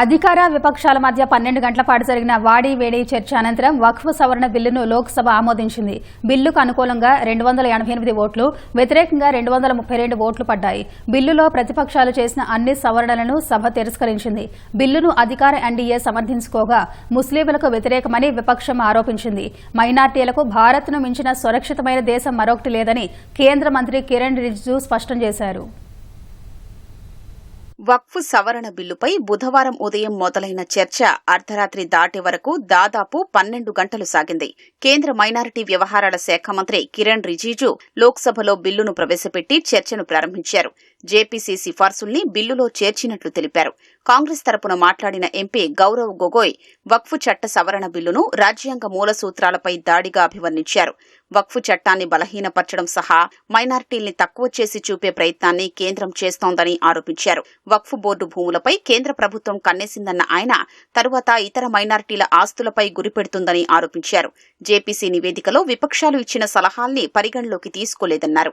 అధికార విపక్షాల మధ్య పన్నెండు గంటల పాటు జరిగిన వాడి వేడి చర్చ అనంతరం వక్ఫ్ సవరణ బిల్లును లోక్సభ ఆమోదించింది. బిల్లుకు అనుకూలంగా రెండు వందల ఎనభై ఎనిమిది ఓట్లు వ్యతిరేకంగా రెండు వందల ముప్పై రెండు ఓట్లు పడ్డాయి. బిల్లులో ప్రతిపక్షాలు చేసిన అన్ని సవరణలను సభ తిరస్కరించింది. బిల్లును అధికార ఎన్డీఏ సమర్థించుకోగా ముస్లింలకు వ్యతిరేకమని విపక్షం ఆరోపించింది. మైనార్టీలకు భారత్ను మించిన సురక్షితమైన దేశం మరొకటి లేదని కేంద్ర మంత్రి కిరణ్ రిజిజు స్పష్టం చేశారు. వక్ఫ్ సవరణ బిల్లుపై బుధవారం ఉదయం మొదలైన చర్చ అర్ధరాత్రి దాటే వరకు దాదాపు పన్నెండు గంటలు సాగింది. కేంద్ర మైనారిటీ వ్యవహారాల శాఖ మంత్రి కిరణ్ రిజిజు లోక్సభలో బిల్లును ప్రవేశపెట్టి చర్చను ప్రారంభించారు. జేపీసీ సిఫార్సుల్ని బిల్లులో చేర్చినట్లు తెలిపారు. కాంగ్రెస్ తరపున మాట్లాడిన ఎంపీ గౌరవ్ గొగోయ్ వక్ఫ్ చట్ట సవరణ బిల్లును రాజ్యాంగ మూల సూత్రాలపై దాడిగా అభివర్ణించారు. వక్ఫ్ చట్టాన్ని బలహీనపరచడం సహా మైనార్టీల్ని తక్కువ చేసి చూపే ప్రయత్నాన్ని కేంద్రం చేస్తోందని ఆరోపించారు. వక్ఫ్ బోర్డు భూములపై కేంద్ర ప్రభుత్వం కన్నేసిందన్న ఆయన తరువాత ఇతర మైనార్టీల ఆస్తులపై గురిపెడుతుందని ఆరోపించారు. జేపీసీ నివేదికలో విపక్షాలు ఇచ్చిన సలహాల్ని పరిగణలోకి తీసుకోలేదన్నారు.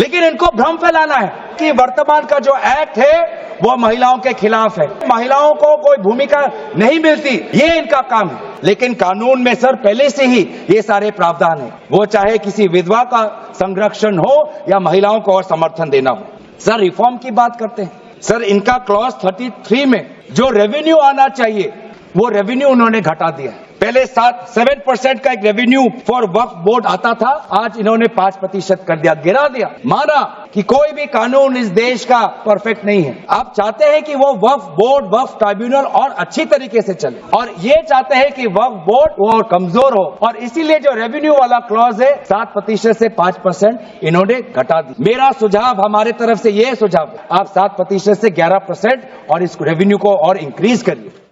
लेकिन इनको भ्रम फैलाना है कि वर्तमान का जो एक्ट है, वो महिलाओं के खिलाफ है। महिलाओं को कोई भूमिका नहीं मिलती, ये इनका काम है। लेकिन कानून में सर, पहले से ही ये सारे प्रावधान है। वो चाहे किसी विधवा का संरक्षण हो या महिलाओं को और समर्थन देना हो। सर रिफॉर्म की बात करते हैं। सर, इनका क्लॉज 33 में जो रेवेन्यू आना चाहिए, वो रेवेन्यू उन्होंने घटा दिया है। पहले सात सेवन परसेंट का एक रेवेन्यू फॉर वक्फ बोर्ड आता था, आज इन्होंने पाँच प्रतिशत कर दिया, गिरा दिया। माना कि कोई भी कानून इस देश का परफेक्ट नहीं है। आप चाहते हैं कि वो वक्फ बोर्ड वक्फ ट्राइब्यूनल और अच्छी तरीके से चले। और ये चाहते हैं कि वक्फ बोर्ड वो और कमज़ोर हो। और इसीलिए जो रेवेन्यू वाला क्लॉज है, सात प्रतिशत से पाँच परसेंट इन्होंने घटा दी मेरा सुझाव हमारे तरफ़ से ये सुझाव आप सात प्रतिशत से ग्यारह परसेंट और इस रेवेन्यू को और इंक्रीज करिए।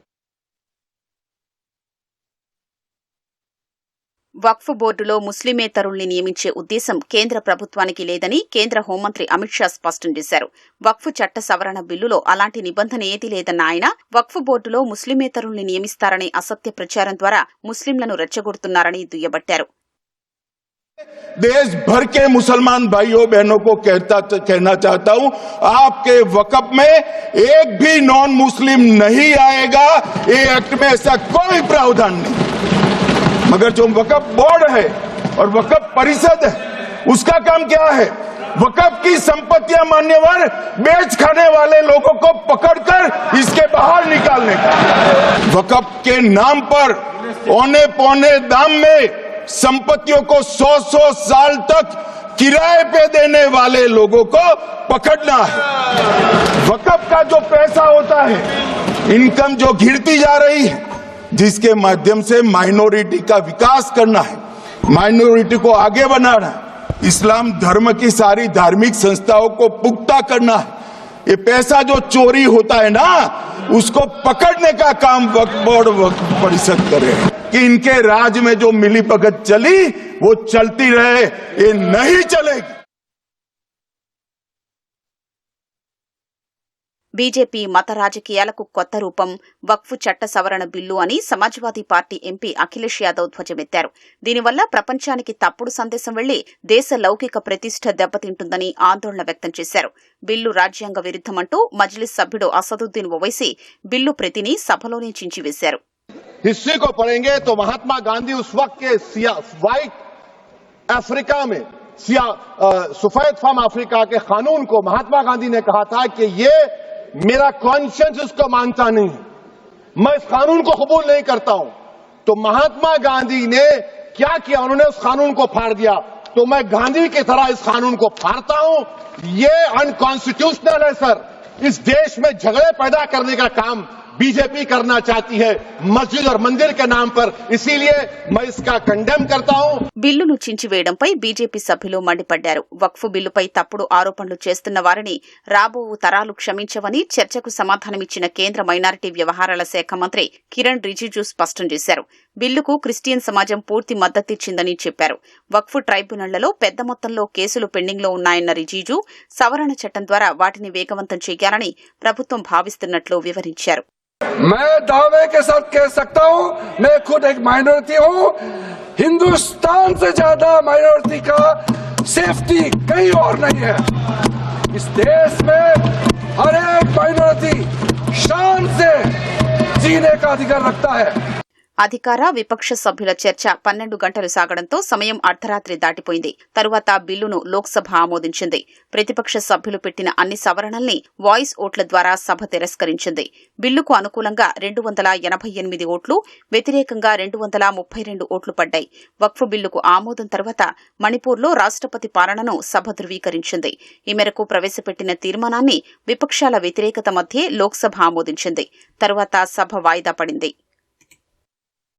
వక్ఫ్ బోర్డులో ముస్లిమేతరుల్ని నియమించే ఉద్దేశం కేంద్ర ప్రభుత్వానికి లేదని కేంద్ర హోంమంత్రి అమిత్ షా స్పష్టం చేశారు వక్ఫ్ చట్ట సవరణ బిల్లులో అలాంటి నిబంధన ఏదీ లేదన్న ఆయన వక్ఫ్ బోర్డులో ముస్లిమేతరుల్ని నియమిస్తారనే అసత్య ప్రచారం ద్వారా ముస్లింలను రెచ్చగొడుతున్నారని దుయ్యబట్టారు देश भर के मुसलमान भाइयों बहनों को कहता कहना चाहता हूं आपके वकफ में एक भी नॉन मुस्लिम नहीं आएगा ये एक्ट में ऐसा कोई प्रावधान नहीं मगर जो वकफ बोर्ड है और वकफ परिषद है, उसका काम क्या है? वकफ की संपत्तियाँ मान्यवर बेच खाने वाले लोगों को पकड़कर इसके बाहर निकालने का। वकफ के नाम पर औने पौने दाम में संपत्तियों को सौ सौ साल तक किराए पे देने वाले लोगों को पकड़ना है। वकफ का जो पैसा होता है, इनकम जो घिरती जा रही है जिसके माध्यम से माइनॉरिटी का विकास करना है, माइनॉरिटी को आगे बढ़ाना है, इस्लाम धर्म की सारी धार्मिक संस्थाओं को पुख्ता करना है। ये पैसा जो चोरी होता है ना, उसको पकड़ने का काम वक्त बोर्ड वक्फ परिषद करे। कि इनके राज में जो मिली भगत चली, वो चलती रहे, ये नहीं चलेगी। బీజేపీ మత రాజకీయాలకు కొత్త రూపం వక్ఫ్ చట్ట సవరణ బిల్లు అని సమాజ్వాదీ పార్టీ ఎంపీ అఖిలేష్ యాదవ్ ధ్వజమెత్తారు దీనివల్ల ప్రపంచానికి తప్పుడు సందేశం వెళ్లి దేశ లౌకిక ప్రతిష్ట దెబ్బతింటుందని ఆందోళన వ్యక్తం చేశారు బిల్లు రాజ్యాంగ విరుద్దమంటూ మజ్లిస్ సభ్యుడు అసదుద్దీన్ ఓవైసీ బిల్లు ప్రతిని సభలోనే చించివేశారు हिस्ट्री को पढ़ेंगे तो महात्मा गांधी उस वक्त के सिया- व्हाइट अफ्रीका में सिया अ, सफेद फार्म अफ्रीका के कानून को महात्मा गांधी ने कहा था कि ये मेरा कॉन्शियंस इसको मानता नहीं है। मैं इस कानून को कबूल नहीं करता हूँ। तो महात्मा गांधी ने क्या किया? उन्होंने उस कानून को फाड़ दिया। तो मैं गांधी की तरह इस कानून को फाड़ता हूँ। ये अनकॉन्स्टिट्यूशनल है, सर। इस देश में झगड़े पैदा करने का काम बीजेपी करना चाहती है। मस्जिद और मंदिर के नाम पर। इसीलिए मैं इसका कंडेम करता हूँ। బిల్లును చించివేయడంపై బీజేపీ సభ్యులు మండిపడ్డారు వక్ఫ్ బిల్లుపై తప్పుడు ఆరోపణలు చేస్తున్న వారిని రాబో తరాలు క్షమించవని చర్చకు సమాధానమిచ్చిన కేంద్ర మైనారిటీ వ్యవహారాల శాఖ మంత్రి కిరణ్ రిజిజు స్పష్టం చేశారు బిల్లుకు క్రిస్టియన్ సమాజం పూర్తి మద్దతిచ్చిందని చెప్పారు వక్ఫ్ ట్రైబ్యునళ్లలో పెద్ద మొత్తంలో కేసులు పెండింగ్లో ఉన్నాయన్న రిజిజు సవరణ చట్టం ద్వారా వాటిని వేగవంతం చేయాలని ప్రభుత్వం భావిస్తున్నట్లు వివరించారు मैं दावे के साथ कह सकता हूं मैं खुद एक माइनॉरिटी हूं हिंदुस्तान से ज़्यादा माइनॉरिटी का सेफ्टी कहीं और नहीं है। इस देश में हर एक माइनॉरिटी शान से जीने का अधिकार रखता है। అధికార విపక్ష సభ్యుల చర్చ పన్నెండు గంటలు సాగడంతో సమయం అర్ధరాత్రి దాటిపోయింది. తరువాత బిల్లును లోక్సభ ఆమోదించింది. ప్రతిపక్ష సభ్యులు పెట్టిన అన్ని సవరణల్ని వాయిస్ ఓట్ల ద్వారా సభ తిరస్కరించింది. బిల్లుకు అనుకూలంగా రెండు వందల ఎనభై ఎనిమిది ఓట్లు వ్యతిరేకంగా రెండు వందల ముప్పై రెండు ఓట్లు పడ్డాయి. వక్ఫ్ బిల్లుకు ఆమోదం తర్వాత మణిపూర్లో రాష్ట్రపతి పాలనను సభ ధృవీకరించింది. ఈ మేరకు ప్రవేశపెట్టిన తీర్మానాన్ని విపక్షాల వ్యతిరేకత మధ్యే లోక్సభ ఆమోదించింది. తరువాత సభ వాయిదా పడింది.